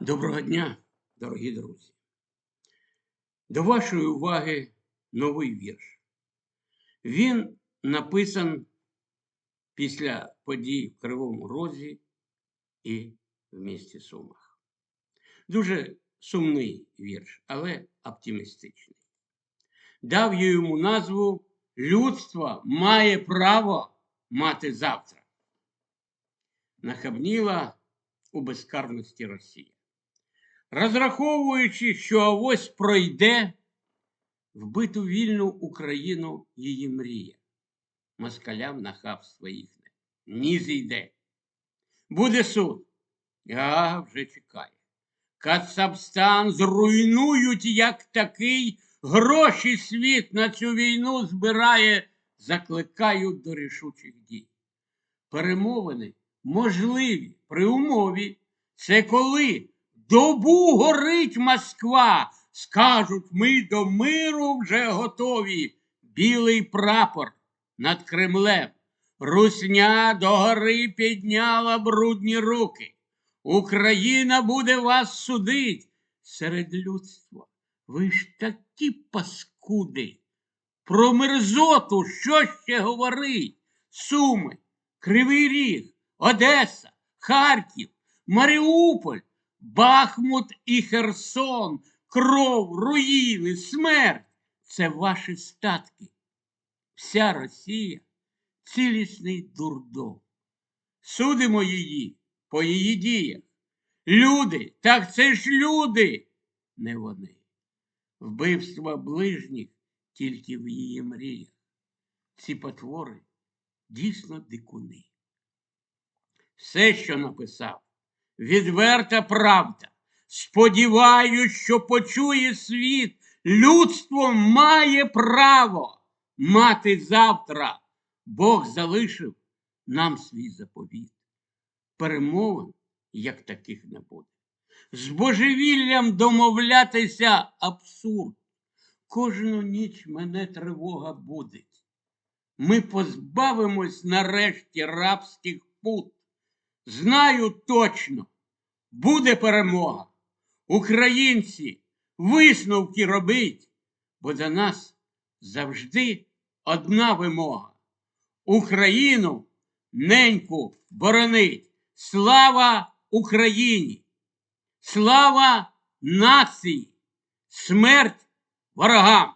Доброго дня, дорогі друзі. До вашої уваги новий вірш. Він написан після подій в Кривому Розі і в місті Сумах. Дуже сумний вірш, але оптимістичний. Дав я йому назву Людство має право мати завтра. Нахабніла у безкарності Росія. Розраховуючи, що авось пройде вбиту вільну Україну її мрія. Москалям нахабства їхне. Ні зійде. Буде суд. А вже чекає. Кацапстан зруйнують як такий, гроші світ на цю війну збирає, закликають до рішучих дій. Перемовини можливі при умові, це коли добу горить Москва, скажуть, ми до миру вже готові. Білий прапор над Кремлем. Русня до гори підняла брудні руки. Україна буде вас судить серед людства. Ви ж такі паскуди. Про мерзоту що ще говорить? Суми, Кривий Ріг, Одеса, Харків, Маріуполь, Бахмут і Херсон, кров, руїни, смерть це ваші статки. Вся Росія цілісний дурдом. Судимо її по її діях. Люди, так це ж люди, не вони. Вбивства ближніх тільки в її мріях. Ці потвори дійсно дикуни. Все, що написав, відверта правда. Сподіваюсь, що почує світ, людство має право мати завтра. Бог залишив нам свій заповіт. Перемовин, як таких не буде. З божевіллям домовлятися абсурд. Кожну ніч мене тривога будить. Ми позбавимось нарешті рабських пут. Знаю точно, буде перемога. Українці висновки робить, бо за нас завжди одна вимога. Україну неньку боронить. Слава Україні! Слава нації! Смерть ворогам!